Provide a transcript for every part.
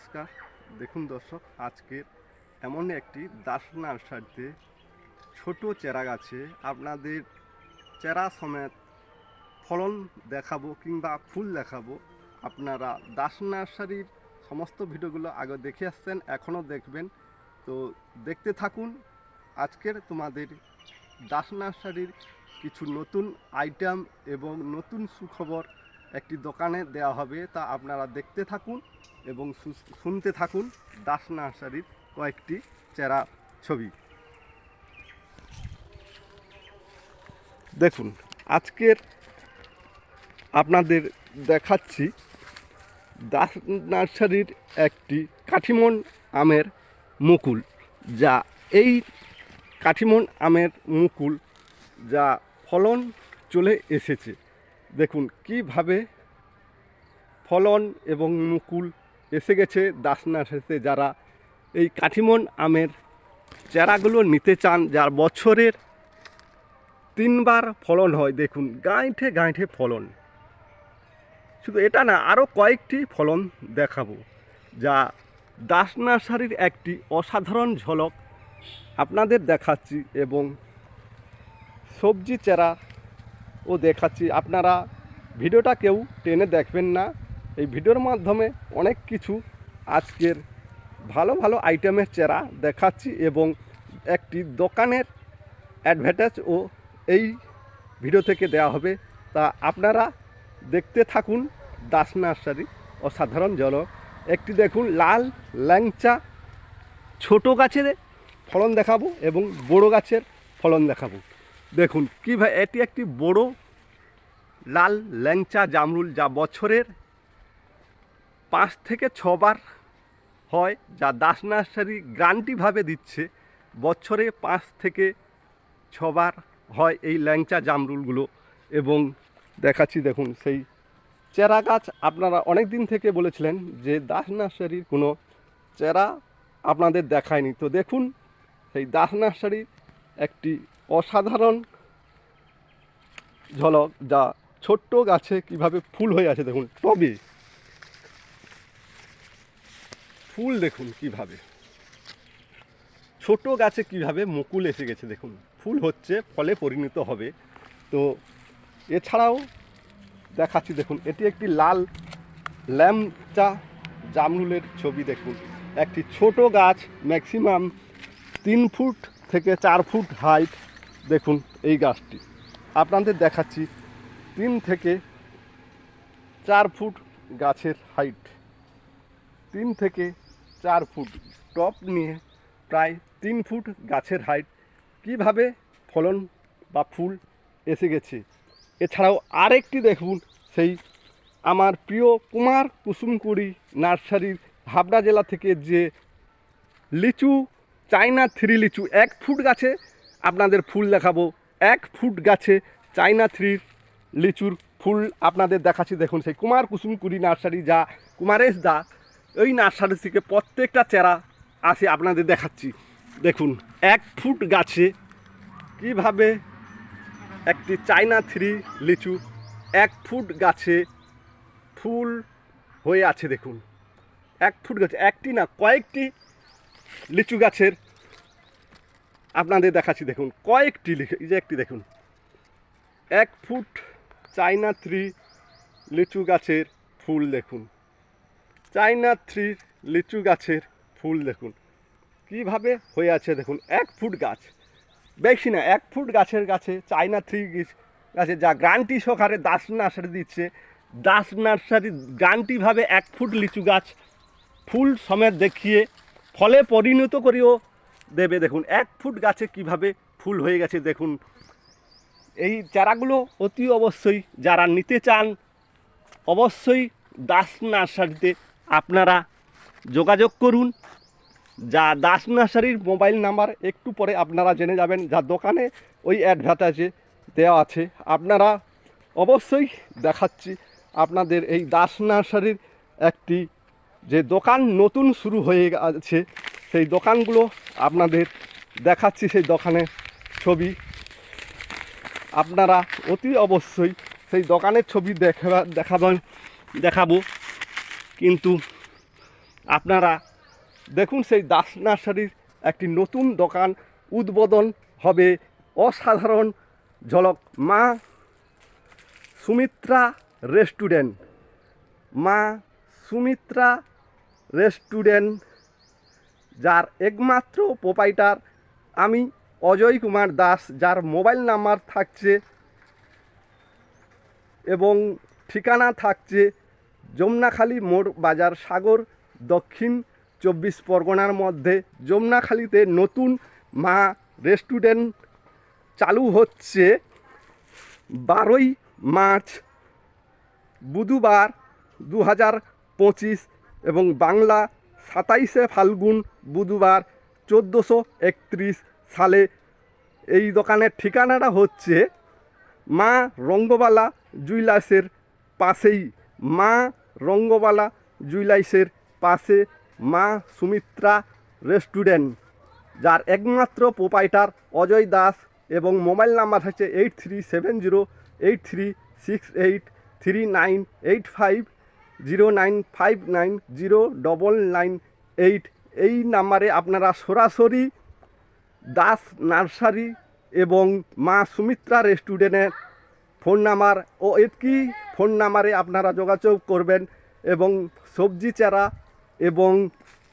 নমস্কার। দেখুন দর্শক আজকের এমন একটি দাস নার্সারিতে ছোট চেরা গাছে আপনাদের চেরা সমেত ফলন দেখাবো কিংবা ফুল দেখাবো। আপনারা দাস নার্সারির সমস্ত ভিডিওগুলো আগে দেখে আসছেন, এখনও দেখবেন। তো দেখতে থাকুন, আজকের তোমাদের দাস নার্সারির কিছু নতুন আইটেম এবং নতুন সুখবর একটি দোকানে দেওয়া হবে। তা আপনারা দেখতে থাকুন এবং শুনতে থাকুন দাস নার্সারির কয়েকটি চেরা ছবি। দেখুন, আজকের আপনাদের দেখাচ্ছি দাস নার্সারির একটি কাঠিমন আমের মুকুল, যা এই কাঠিমন আমের মুকুল, যা ফলন চলে এসেছে। দেখুন, কীভাবে ফলন এবং মুকুল এসে গেছে দাস নার্সারিতে যারা এই কাঠিমন আমের চারাগুলো নিতে চান, যার বছরের তিনবার ফলন হয়। দেখুন, গাঁইঠে গাঁইঠে ফলন। শুধু এটা না আরও কয়েকটি ফলন দেখাবো, যা দাস নার্সারির একটি অসাধারণ ঝলক আপনাদের দেখাচ্ছি এবং সবজি চারা ও দেখাচ্ছি। আপনারা ভিডিওটা কেউ টেনে দেখবেন না। এই ভিডিওর মাধ্যমে অনেক কিছু আজকের ভালো ভালো আইটেমের চেরা দেখাচ্ছি এবং একটি দোকানের অ্যাডভার্টাইজ ও এই ভিডিও থেকে দেওয়া হবে। তা আপনারা দেখতে থাকুন দাস নার্সারি, অসাধারণ জল একটি দেখুন, লাল ল্যাংচা। ছোট গাছের ফলন দেখাবো এবং বড় গাছের ফলন দেখাবো। দেখুন, কী ভাই, এটি একটি বড় লাল ল্যাংচা জামরুল যা বছরের পাঁচ থেকে ছবার হয়, যা দাস নার্সারি গ্রান্টিভাবে দিচ্ছে। বছরে পাঁচ থেকে ছবার হয় এই ল্যাংচা জামরুলগুলো এবং দেখাচ্ছি, দেখুন, সেই চেরা গাছ আপনারা অনেক দিন থেকে বলেছিলেন যে দাস নার্সারির কোনো চেরা আপনাদের দেখায়নি। তো দেখুন, সেই দাস নার্সারির একটি অসাধারণ ঝলক, যা ছোট্ট গাছে কীভাবে ফুল হয়ে আছে দেখুন টবে ফুল দেখুন কীভাবে। ছোট গাছে কীভাবে মুকুল এসে গেছে দেখুন, ফুল হচ্ছে, ফলে পরিণত হবে। তো এছাড়াও দেখাচ্ছি দেখুন, এটি একটি লাল ল্যাম্পচা জামরুলের ছবি দেখুন। একটি ছোট গাছ ম্যাক্সিমাম তিন ফুট থেকে চার ফুট হাইট দেখুন এই গাছটি। আপনাদের দেখাচ্ছি তিন থেকে চার ফুট গাছের হাইট তিন থেকে চার ফুট টপ নিয়ে প্রায় তিন ফুট গাছের হাইট কীভাবে ফলন বা ফুল এসে গেছে? এছাড়াও আরেকটি দেখুন, সেই আমার প্রিয় কুমার কুসুমকুড়ি নার্সারির হাবড়া জেলা থেকে যে লিচু চাইনা থ্রি লিচু, এক ফুট গাছে আপনাদের ফুল দেখাবো। এক ফুট গাছে চাইনা থ্রি লিচুর ফুল আপনাদের দেখাচ্ছি। দেখুন, সেই কুমার কুসুমকুড়ি নার্সারি যা, কুমারেশ দা, ওই নার্সারি থেকে প্রত্যেকটা চেরা আসে আপনাদের দেখাচ্ছি। দেখুন, এক ফুট গাছে কীভাবে একটি চাইনা থ্রি লিচু এক ফুট গাছে ফুল হয়ে আছে, দেখুন। এক ফুট গাছে, একটি না, কয়েকটি লিচু গাছের আপনাদের দেখাচ্ছি, দেখুন, কয়েকটি লিচু এই যে একটি দেখুন। এক ফুট চাইনা থ্রি লিচু গাছের ফুল দেখুন। চাইনা থ্রি লিচু গাছের ফুল দেখুন। কীভাবে হয়ে আছে দেখুন, এক ফুট গাছ। বেশি না, এক ফুট গাছের গাছে চাইনা থ্রি গাছে যা গ্রান্টি সহকারে দাস নার্সারি দিচ্ছে, দাস নার্সারি গ্রান্টিভাবে এক ফুট লিচু গাছ ফুল সমেত দেখিয়ে ফলে পরিণত করেও দেবে। দেখুন, এক ফুট গাছে কীভাবে ফুল হয়ে গেছে, দেখুন। এই চারাগুলো অতি অবশ্যই যারা নিতে চান, অবশ্যই দাস নার্সারিতে আপনারা যোগাযোগ করুন। যা দাস নার্সারির মোবাইল নাম্বার, একটু পরে আপনারা জেনে যাবেন যা দোকানে ওই অ্যাডভার্টাইজে দেওয়া আছে। আপনারা অবশ্যই দেখাচ্ছি আপনাদের এই দাস নার্সারির একটি যে দোকান নতুন শুরু হয়ে আছে সেই দোকানগুলো আপনাদের দেখাচ্ছি সেই দোকানের ছবি। আপনারা অতি অবশ্যই সেই দোকানের ছবি দেখা, দেখাবেন, দেখাবো। কিন্তু আপনারা দেখুন সেই দাস নার্সারির একটি নতুন দোকান উদ্বোধন হবে অসাধারণ ঝলক। মা সুমিত্রা রেস্টুরেন্ট। মা সুমিত্রা রেস্টুরেন্ট যার একমাত্র প্রোপাইটার আমি অজয় কুমার দাস, যার মোবাইল নাম্বার থাকছে এবং ঠিকানা থাকছে যমুনাখালী মোড় বাজার সাগর, দক্ষিণ চব্বিশ পরগনার মধ্যে। যমুনাখালীতে নতুন মা রেস্টুরেন্ট চালু হচ্ছে বারোই মার্চ, বুধবার দু হাজার পঁচিশ এবং বাংলা সাতাইশে ফাল্গুন বুধবার চোদ্দোশো একত্রিশ সালে এই দোকানের ঠিকানাটা হচ্ছে মা রঙ্গবালা জুইলার্সের পাশেই। মা রঙ্গবালা জুইলার্সের পাশে মা সুমিত্রা রেস্টুরেন্ট, যার একমাত্র প্রোপাইটার অজয় দাস এবং মোবাইল নাম্বার হচ্ছে eight three seven zero eight three six eight three nine eight five. Zero nine five nine zero double nine eight এই নাম্বারে আপনারা সরাসরি দাস নার্সারি এবং মা সুমিত্রা রেস্টুরেন্টের ফোন নাম্বার ও একই ফোন নাম্বারে আপনারা যোগাযোগ করবেন এবং সবজি চারা এবং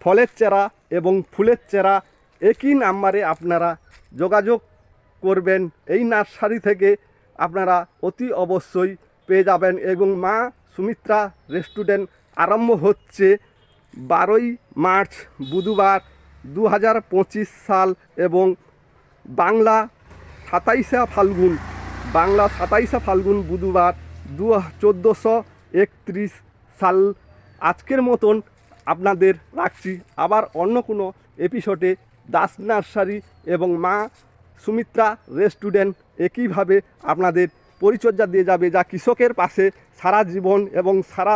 ফলের চারা এবং ফুলের চারা একই নাম্বারে আপনারা যোগাযোগ করবেন। এই নার্সারি থেকে আপনারা অতি অবশ্যই পেয়ে যাবেন এবং মা সুমিত্রা রেস্টুরেন্ট আরম্ভ হচ্ছে বারোই মার্চ বুধবার দু হাজার পঁচিশ সাল এবং বাংলা সাতাইশে ফাল্গুন, বাংলা সাতাইশে ফাল্গুন বুধবার দু চোদ্দোশো একত্রিশ সাল। আজকের মতন আপনাদের রাখছি। আবার অন্য কোনো এপিসোডে দাস নার্সারি এবং মা সুমিত্রা রেস্টুরেন্ট একইভাবে আপনাদের পরিচর্যা দিয়ে যাবে, যা কৃষকের পাশে সারা জীবন এবং সারা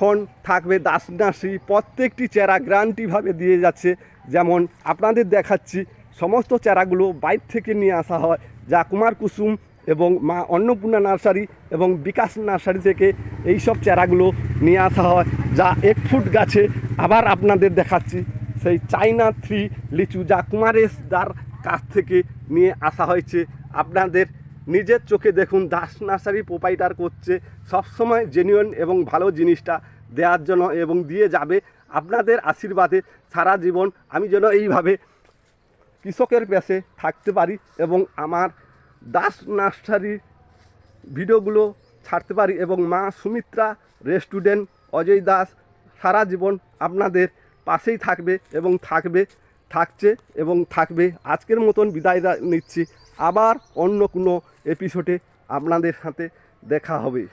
সারাক্ষণ থাকবে। দাস নার্সারি প্রত্যেকটি চেরা গ্রান্টিভাবে দিয়ে যাচ্ছে। যেমন আপনাদের দেখাচ্ছি, সমস্ত চারাগুলো বাইর থেকে নিয়ে আসা হয়, যা কুমার কুসুম এবং মা অন্নপূর্ণা নার্সারি এবং বিকাশ নার্সারি থেকে এই সব চারাগুলো নিয়ে আসা হয়, যা এক ফুট গাছে আবার আপনাদের দেখাচ্ছি। সেই চাইনা থ্রি লিচু যা কুমারেশ দার কাছ থেকে নিয়ে আসা হয়েছে। আপনাদের নিজের চোখে দেখুন দাস নার্সারি প্রোপাইটার করছে, সবসময় জেনুইন এবং ভালো জিনিসটা দেওয়ার জন্য এবং দিয়ে যাবে আপনাদের আশীর্বাদে সারা জীবন। আমি যেন এইভাবে কৃষকের পেশে থাকতে পারি এবং আমার দাস নার্সারি ভিডিওগুলো ছাড়তে পারি এবং মা সুমিত্রা রেস্টুরেন্ট অজয় দাস সারা জীবন আপনাদের পাশেই থাকবে এবং থাকবে, থাকছে এবং থাকবে। আজকের মতন বিদায় নিচ্ছি। আবার অন্য কোনো এপিসোডে আপনাদের সাথে দেখা হবে।